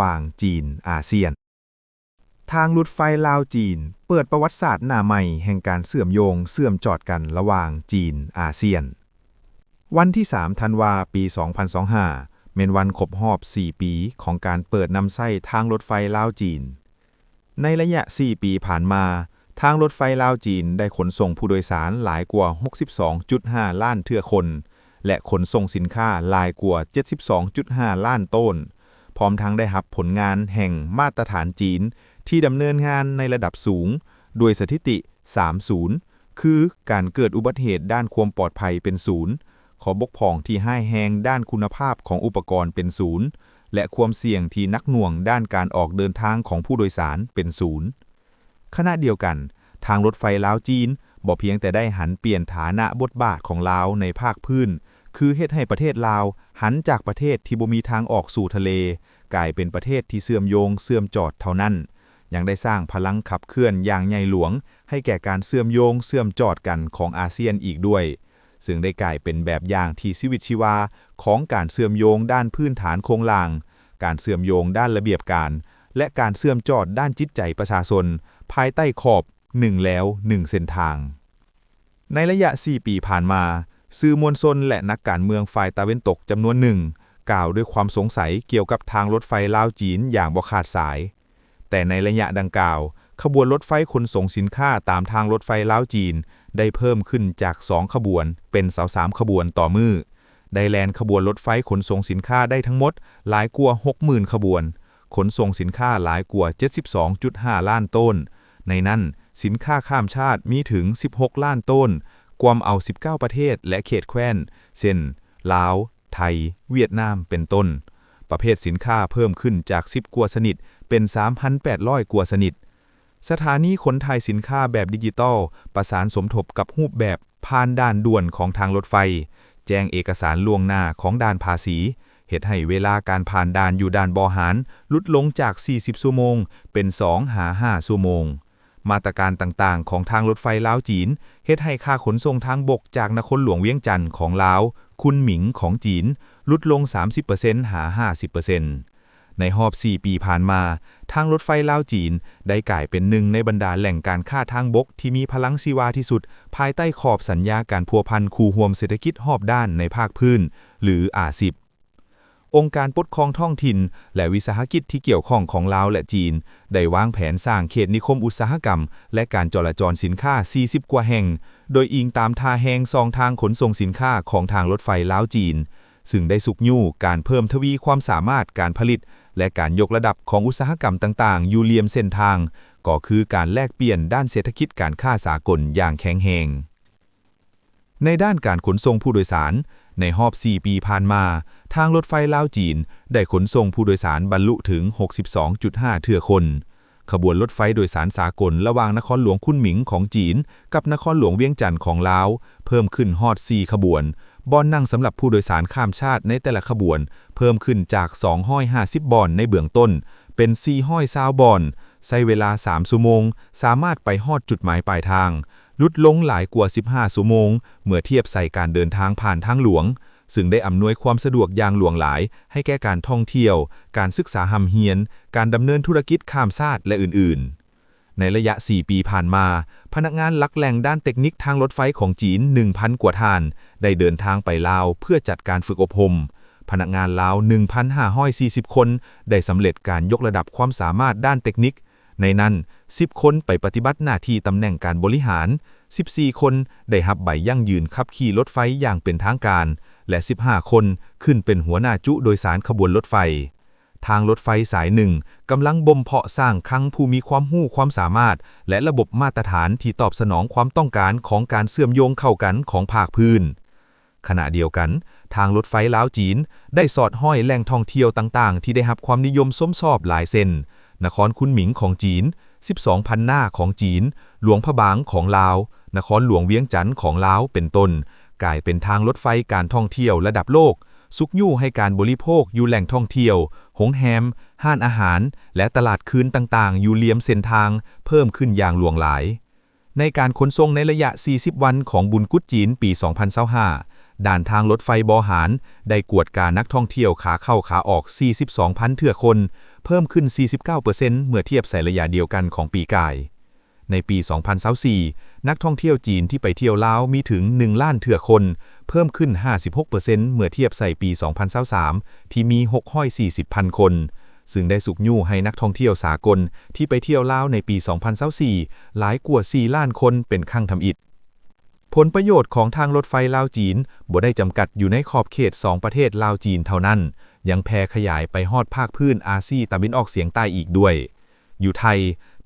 ว่างจีน อาเซียน ทางรถไฟลาวจีน เปิดประวัติศาสตร์หน้าใหม่แห่งการเสื่อมโยงเสื่อมจอดกันระหว่างจีน อาเซียน วันที่ 3 ธันวาปี 2025 เป็นวันครบรอบ 4 ปีของการเปิดนำไส้ทางรถไฟลาวจีน ในระยะ 4 ปีผ่านมา ทางรถไฟลาวจีนได้ขนส่งผู้โดยสารหลายกว่า 62.5 ล้านเทื่อคน และขนส่งสินค้าหลายกว่า 72.5 ล้านต้น พร้อมทั้งได้รับผลงานแห่งมาตรฐานจีน ที่ดำเนินงานในระดับสูง ด้วยสถิติ 30 คือการเกิดอุบัติเหตุด้านความปลอดภัยเป็นศูนย์ขอบกพร่องที่ให้แหงด้านคุณภาพของอุปกรณ์เป็นศูนย์และความเสี่ยงที่นักหน่วงด้านการออกเดินทางของผู้โดยสารเป็นศูนย์ขณะเดียวกัน ทางรถไฟลาวจีนบ่เพียงแต่ได้หันเปลี่ยนฐานะบทบาทของลาวในภาคพื้น คือเฮ็ดให้ประเทศลาว หันจากประเทศที่บ่มีทางออกสู่ทะเล กลายเป็นประเทศที่เสื่อมโยงเสื่อมจอดเท่านั้น ยังได้สร้างพลังขับเคลื่อนอย่างใหญ่หลวง ให้แก่การเสื่อมโยงเสื่อมจอดกันของอาเซียนอีกด้วย ซึ่งได้กลายเป็นแบบอย่างที่ชีวิตชีวาของการเสื่อมโยงด้านพื้นฐานโครงล่าง การเสื่อมโยงด้านระเบียบการและการเสื่อมจอดด้านจิตใจประชาชน ภายใต้ขอบหนึ่งแล้วหนึ่งเส้นทาง ในระยะ 4 ปีผ่านมา สื่อมวลชนและนักการเมืองฝ่ายตะเวนตกจำนวนหนึ่ง กล่าวด้วยความสงสัยเกี่ยวกับทางรถไฟลาวจีนอย่างบ่ขาดสาย แต่ในระยะดังกล่าว ขบวนรถไฟขนส่งสินค้าตามทางรถไฟลาวจีน ได้เพิ่มขึ้นจาก 2 ขบวน เป็น23ขบวนต่อมือได้แลนขบวนรถไฟขนส่งสินค้าได้ทั้งหมด หลายกว่า 60,000 ขบวน ขนส่งสินค้าหลายกว่า 72.5 ล้านต้น ในนั้นสินค้าข้ามชาติมีถึง 16 ล้านต้น กวมเอา 19 ประเทศและเขตแคว้นเช่นลาว ไทย เวียดนามเป็นต้น ประเภทสินค้าเพิ่มขึ้นจาก 10กว่าชนิดเป็น 3,800กว่าชนิดสถานีขนถ่ายสินค้าแบบดิจิตอลประสานสมทบกับรูปแบบผ่านด่านด่วนของทางรถไฟ แจ้งเอกสารล่วงหน้าของด่านภาษีเหตุให้เวลาการผ่านด่านอยู่ด่านบอหารลดลงจาก 40 ชั่วโมง เป็น 2 หา 5 ชั่วโมง มาตรการต่างๆ ของทางรถไฟลาวจีนเฮ็ดให้ค่าขนส่งทางบกจากนครหลวงเวียงจันทน์ของลาว คุณหมิงของจีน ลดลง 30%หา 50%ในรอบ 4 ปีผ่านมา ทางรถไฟลาวจีนได้กลายเป็นหนึ่งในบรรดาแหล่งการค้าทางบกที่มีพลังซีวาที่สุด ภายใต้ขอบสัญญาการพัวพันคู่ห่วมเศรษฐกิจหอบด้านในภาคพื้น หรืออาสิบ องค์การปกครองท้องถิ่น และวิสาหกิจที่เกี่ยวข้องของลาวและจีน ได้วางแผนสร้างเขตนิคมอุตสาหกรรม และการจราจรสินค้า 40 กว่าแห่ง โดยอิงตามท่าแหงซองทางขนส่งสินค้าของทางรถไฟลาวจีน ซึ่งได้สุกยู่การเพิ่มทวีความสามารถการผลิต และการยกระดับของอุตสาหกรรมต่างๆ อยู่เลียมเส้นทาง ก็คือการแลกเปลี่ยนด้านเศรษฐกิจการค้าสากลอย่างแข็งแรงในด้านการขนส่งผู้โดยสาร ในรอบ 4 ปีผ่านมา ทางรถไฟลาวจีน ได้ขนส่งผู้โดยสารบรรลุถึง 62.5เทื่อคน ขบวนรถไฟโดยสารสากลระหว่างนครหลวงคุณหมิงของจีน กับนครหลวงเวียงจันทน์ของลาว เพิ่มขึ้นฮอด 4 ขบวน บอนนั่งสำหรับผู้โดยสารข้ามชาติในแต่ละขบวน เพิ่มขึ้นจาก 250 บอนในเบื้องต้น เป็น420บอนใช้เวลา 3ชั่วโมง สามารถไปฮอดจุดหมายปลายทางลดลงหลายกว่า 15ชั่วโมง เมื่อเทียบใส่การเดินทางผ่านทางหลวง ซึ่งได้อำนวยความสะดวกอย่างหลวงหลาย ให้แก่การท่องเที่ยว การศึกษาหำเฮียน การดำเนินธุรกิจข้ามชาติและอื่น ๆ ในระยะ 4 ปีผ่านมา พนักงานลักแหล่งด้านเทคนิคทางรถไฟของจีน 1,000 กว่าท่าน ได้เดินทางไปลาวเพื่อจัดการฝึกอบรมพนักงานลาว 1,540 คน ได้สำเร็จการยกระดับความสามารถด้านเทคนิค ในนั้น 10 คนไปปฏิบัติหน้าที่ตำแหน่งการบริหาร 14 คนได้รับใบยั่งยืนขับขี่รถไฟอย่างเป็นทางการ และ 15 คนขึ้นเป็นหัวหน้าจุโดยสารขบวนรถไฟ ทางรถไฟสายหนึ่งกำลังบ่มเพาะสร้างครังผู้มีความหู้ความสามารถ และระบบมาตรฐานที่ตอบสนองความต้องการของการเสื่อมโยงเข้ากันของภาคพื้น ขณะเดียวกัน ทางรถไฟลาวจีน ได้สอดห้อยแหล่งท่องเที่ยวต่างๆ ที่ได้รับความนิยมส้มสอบหลายเส้นนครคุนหมิงของจีน 12พันหน้าของจีน หลวงพระบางของลาว นครหลวงเวียงจันทน์ของลาว เป็นต้น กลายเป็นทางรถไฟการท่องเที่ยวระดับโลกสุกยู่ให้การบริโภคอยู่แหล่งท่องเที่ยว หงแฮม ห้านอาหาร และตลาดคืนต่างๆ อยู่เลียมเส้นทางเพิ่มขึ้นอย่างหลวงหลาย ในการขนส่งในระยะ 40 วันของบุญกุดจีนปี 2025ด่านทางรถไฟบอหาร ได้กวดการนักท่องเที่ยวขาเข้าขาออก 42,000 เถื่อคน เพิ่มขึ้น 49%เมื่อเทียบใส่ระยะเดียวกันของปีกายในปี 2024 นักท่องเที่ยวจีนที่ไปเที่ยวลาวมีถึง 1 ล้านเถื่อคน เพิ่มขึ้น 56%เมื่อเทียบใส่ปี 2023 ที่มี 640,000 คน ซึ่งได้สุกยู่ให้นักท่องเที่ยวสากลที่ไปเที่ยวลาวในปี 2024หลายกว่า 4 ล้านคนเป็นข้างทำอิฐผลประโยชน์ของทางรถไฟลาวจีนบ่ได้จำกัดอยู่ในขอบเขต 2 ประเทศลาวจีนเท่านั้น ยังแพร่ขยายไปฮอดภาคพื้นอาซีตะวันออกเฉียงใต้อีกด้วย อยู่ไทย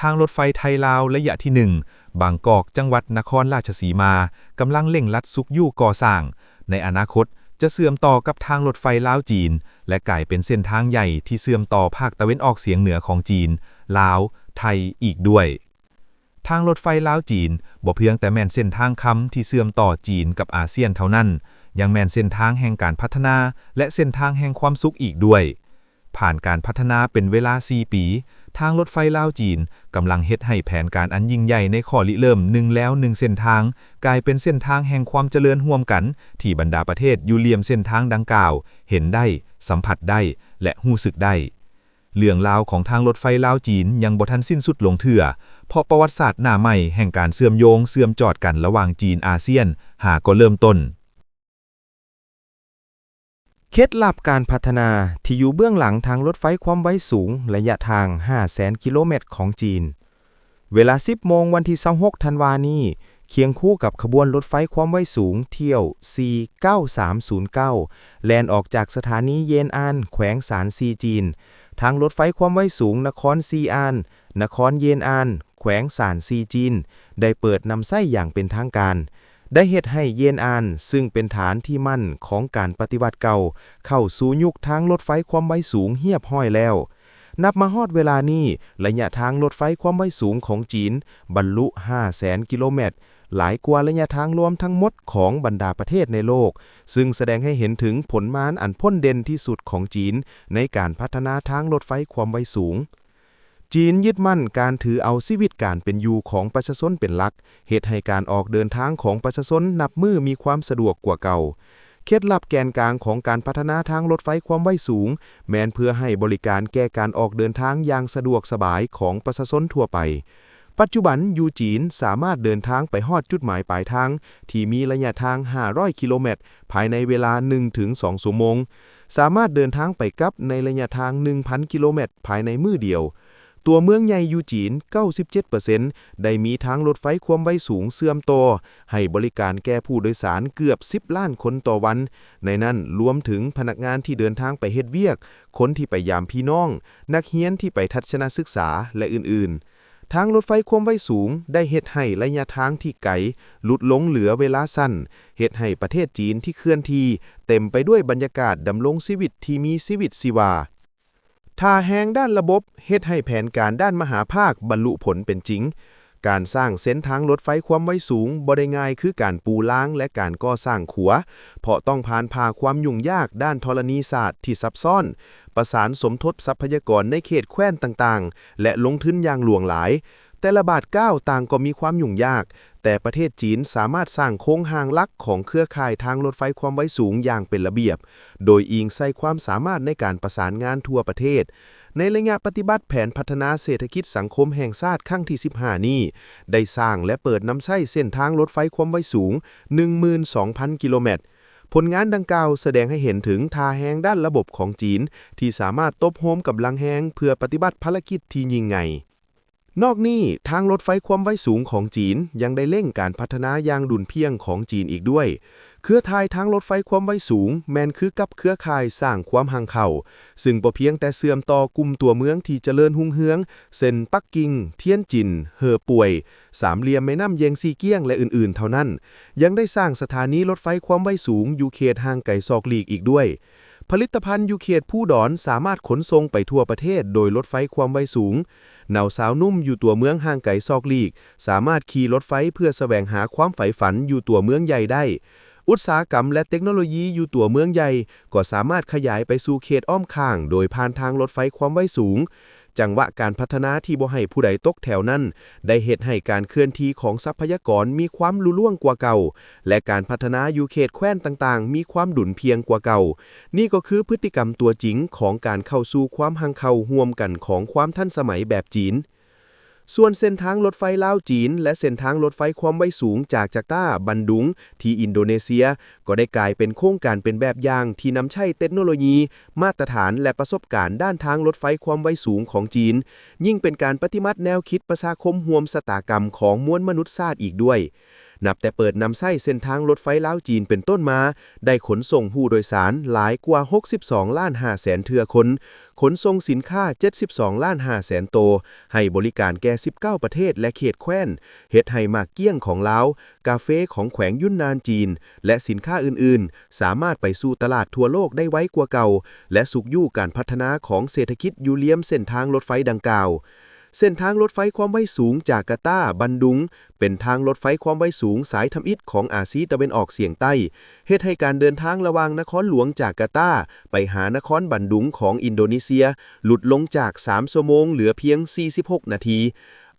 ทางรถไฟไทยลาวระยะที่ 1 บางกอกจังหวัดนครราชสีมากำลังเร่งรัดสุกยู่ก่อสร้าง ในอนาคตจะเสื่อมต่อกับทางรถไฟลาวจีน และกลายเป็นเส้นทางใหญ่ที่เสื่อมต่อภาคตะวันออกเฉียงเหนือของจีน ลาว ไทยอีกด้วย ทางรถไฟลาวจีนบ่เพียงแต่แม่นเส้นทางคำที่เสื่อมต่อจีนกับอาเซียนเท่านั้น ยังแม่นเส้นทางแห่งการพัฒนา และเส้นทางแห่งความสุขอีกด้วย ผ่านการพัฒนาเป็นเวลา 4 ปี ทางรถไฟลาวจีนกำลังเฮ็ดให้แผนการอันยิ่งใหญ่ในข้อริเริ่มหนึ่งแล้วหนึ่งเส้นทาง กลายเป็นเส้นทางแห่งความเจริญร่วมกัน ที่บรรดาประเทศอยู่เลียมเส้นทางดังกล่าว เห็นได้ สัมผัสได้ และหู้สึกได้ เรื่องราวของทางรถไฟลาวจีนยังบ่ทันสิ้นสุดลงเถื่อเพราะประวัติศาสตร์หน้าใหม่แห่งการเสื่อมโยงเสื่อมจอดกันระหว่างจีนอาเซียน หาก็เริ่มต้น เคล็ดลับการพัฒนาที่อยู่เบื้องหลังทางรถไฟความไวสูงระยะทาง 500,000 กิโลเมตรของจีน เวลา 10 โมงวันที่26ธันวานี้ เคียงคู่กับขบวนรถไฟความไวสูงเที่ยว C9309 แลนออกจากสถานีเยนอานแขวงสารซีจีน ทางรถไฟความไวสูงนครซีอานนครเยนอานแขวงสารซีจีน ได้เปิดนำไส้อย่างเป็นทางการ ได้เฮ็ดให้เยนอานซึ่งเป็นฐานที่มั่นของการปฏิวัติเก่า เข้าสู่ยุคทางรถไฟความไวสูงเฮียบห้อยแล้ว นับมาฮอดเวลานี้ระยะทางรถไฟความไวสูงของจีน บรรลุ500,000กิโลเมตรหลายกว่าระยะทางรวมทั้งหมดของบรรดาประเทศในโลก ซึ่งแสดงให้เห็นถึงผลมานอันพ้นเด่นที่สุดของจีน ในการพัฒนาทางรถไฟความไวสูง จีนยึดมั่นการถือเอาชีวิตการเป็นอยู่ของประชาชนเป็นหลัก เหตุให้การออกเดินทางของประชาชนนับมือมีความสะดวกกว่าเก่า เคล็ดลับแกนกลางของการพัฒนาทางรถไฟความไวสูง แม้นเพื่อให้บริการแก้การออกเดินทางอย่างสะดวกสบายของประชาชนทั่วไป ปัจจุบันยูจีนสามารถเดินทางไปฮอดจุดหมายปลายทาง ที่มีระยะทาง 500 กิโลเมตร ภายในเวลา 1-2ชั่วโมง สามารถเดินทางไปกลับในระยะทาง 1,000 กิโลเมตร ภายในมือเดียว ตัวเมืองใหญ่ยูจีน 97%ได้มีทางรถไฟความไวสูงเสื่อมต่อ ให้บริการแก่ผู้โดยสารเกือบ 10 ล้านคนต่อวัน ในนั้นรวมถึงพนักงานที่เดินทางไปเฮ็ดเวียก คนที่ไปยามพี่น้อง นักเรียนที่ไปทัศนศึกษาและอื่นๆทางรถไฟความไวสูงได้เฮ็ดให้ระยะทางที่ไกลลดลงเหลือเวลาสั้นเฮ็ดให้ประเทศจีนที่เคลื่อนที่ เต็มไปด้วยบรรยากาศดำรงชีวิตที่มีชีวิตชีวา ท่าแหงด้านระบบเฮ็ดให้แผนการด้านมหาภาคบรรลุผลเป็นจริง การสร้างเส้นทางรถไฟความไวสูงบ่ได้ง่ายคือการปูล้างและการก่อสร้างขัว เพราะต้องผ่านพาความยุ่งยากด้านธรณีศาสตร์ที่ซับซ้อน ประสานสมทบทรัพยากรในเขตแคว้นต่างๆ และลงทุนอย่างหลวงหลาย แต่ละบาทก้าวต่างก็มีความยุ่งยาก แต่ประเทศจีนสามารถสร้างโค้งห่างลักของเครือข่ายทางรถไฟความไวสูงอย่างเป็นระเบียบ โดยอิงใส่ความสามารถในการประสานงานทั่วประเทศ ในระยะปฏิบัติแผนพัฒนาเศรษฐกิจสังคมแห่งชาติครั้งที่ 15 นี้ ได้สร้างและเปิดนำใช้เส้นทางรถไฟความไวสูง 12,000 กิโลเมตรผลงานดังกล่าวแสดงให้เห็นถึงทาแหงด้านระบบของจีน ที่สามารถตบโฮมกับลังแหงเพื่อปฏิบัติภารกิจที่ยิ่งใหญ่ นอกนี้ทางรถไฟความไวสูงของจีนยังได้เร่งการพัฒนายางดุลเพียงของจีนอีกด้วย เครือข่ายทางรถไฟความไวสูง แมนคือกับเครือข่ายสร้างความห่างเข่า ซึ่งบ่เพียงแต่เสื่อมต่อกลุ่มตัวเมืองที่เจริญหุ่งเฮืองเส้นปักกิ่ง เทียนจินเฮอป่วย สามเหลี่ยมแม่น้ำเยงซีเกี้ยงและอื่นๆ เท่านั้น ยังได้สร้างสถานีรถไฟความไวสูงอยู่เขตห่างไกลซอกหลีกอีกด้วย ผลิตภัณฑ์ยูเคียตผู้ดอนสามารถขนส่งไปทั่วประเทศโดยรถไฟความไวสูงเนาสาวนุ่มอยู่ตัวเมืองห่างไกลซอกลีก สามารถขี่รถไฟเพื่อแสวงหาความใฝ่ฝันอยู่ตัวเมืองใหญ่ได้ อุตสาหกรรมและเทคโนโลยีอยู่ตัวเมืองใหญ่ ก็สามารถขยายไปสู่เขตอ้อมข้าง โดยผ่านทางรถไฟความไวสูง จังหวะการพัฒนาที่บ่ให้ผู้ใดตกแถวนั้น ได้เหตุให้การเคลื่อนที่ของทรัพยากรมีความลุล่วงกว่าเก่า และการพัฒนาอยู่เขตแคว้นต่างๆ มีความดุลเพียงกว่าเก่า นี่ก็คือพฤติกรรมตัวจริงของการเข้าสู่ความหังเข้าห่วมกันของความทันสมัยแบบจีน ส่วนเส้นทางรถไฟลาวจีน และเส้นทางรถไฟความไวสูงจากจาการ์ตาบันดุง ที่อินโดนีเซีย ก็ได้กลายเป็นโครงการเป็นแบบอย่างที่นำใช้เทคโนโลยี มาตรฐานและประสบการณ์ด้านทางรถไฟความไวสูงของจีน ยิ่งเป็นการปฏิมัติแนวคิดประชาคมห่วมสตากรรมของมวลมนุษยชาติอีกด้วย นับแต่เปิดนำไส้เส้นทางรถไฟลาวจีนเป็นต้นมา ได้ขนส่งผู้โดยสารหลายกว่า 62 ล้าน5แสนเทือคน ขนส่งสินค้า 72 ล้าน5แสนโตวให้บริการแก่ 19 ประเทศและเขตแคว้น เฮ็ดให้มากเกี้ยงของลาว กาเฟของแขวงยุนนานจีน และสินค้าอื่นๆ สามารถไปสู่ตลาดทั่วโลกได้ไวกว่าเก่า และสุกยู่การพัฒนาของเศรษฐกิจยูเลียมเส้นทางรถไฟดังกล่าว เส้นทางรถไฟความไวสูงจากกาตาบันดุง เป็นทางรถไฟความไวสูงสายทำอิฐของอาซีตะวันออกเฉียงใต้เหตุให้การเดินทางระหว่างนครหลวงจากกาตาไปหานครบันดุงของอินโดนีเซีย หลุดลงจาก 3 ชั่วโมงเหลือเพียง 46 นาที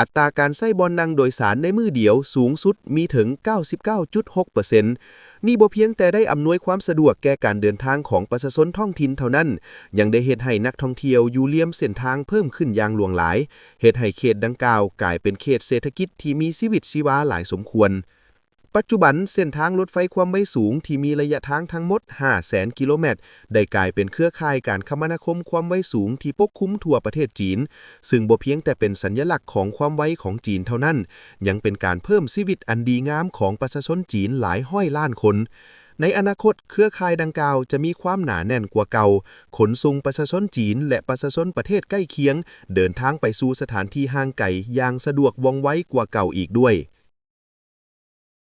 อัตราการไส้บอลนั่งโดยสารในมือเดียวสูงสุดมีถึง 99.6%นี่บ่เพียงแต่ได้อำนวยความสะดวกแก่การเดินทางของประชาชนท้องถิ่นเท่านั้น ยังได้เหตุให้นักท่องเที่ยวอยู่เลี่ยมเส้นทางเพิ่มขึ้นอย่างหลวงหลายเหตุให้เขตดังกล่าวกลายเป็นเขตเศรษฐกิจที่มีชีวิตชีวาหลายสมควร ปัจจุบันเส้นทางรถไฟความไวสูงที่มีระยะทางทั้งหมด 500,000 กิโลเมตร ได้กลายเป็นเครือข่ายการคมนาคมความไวสูงที่ปกคลุมทั่วประเทศจีน ซึ่งบ่เพียงแต่เป็นสัญลักษณ์ของความไวของจีนเท่านั้น ยังเป็นการเพิ่มชีวิตอันดีงามของประชาชนจีนหลายห้อยล้านคนในอนาคตเครือข่ายดังกล่าวจะมีความหนาแน่นกว่าเก่า ขนส่งประชาชนจีน และประชาชนประเทศใกล้เคียง เดินทางไปสู่สถานที่ห่างไกลอย่างสะดวกว่องไวกว่าเก่าอีกด้วย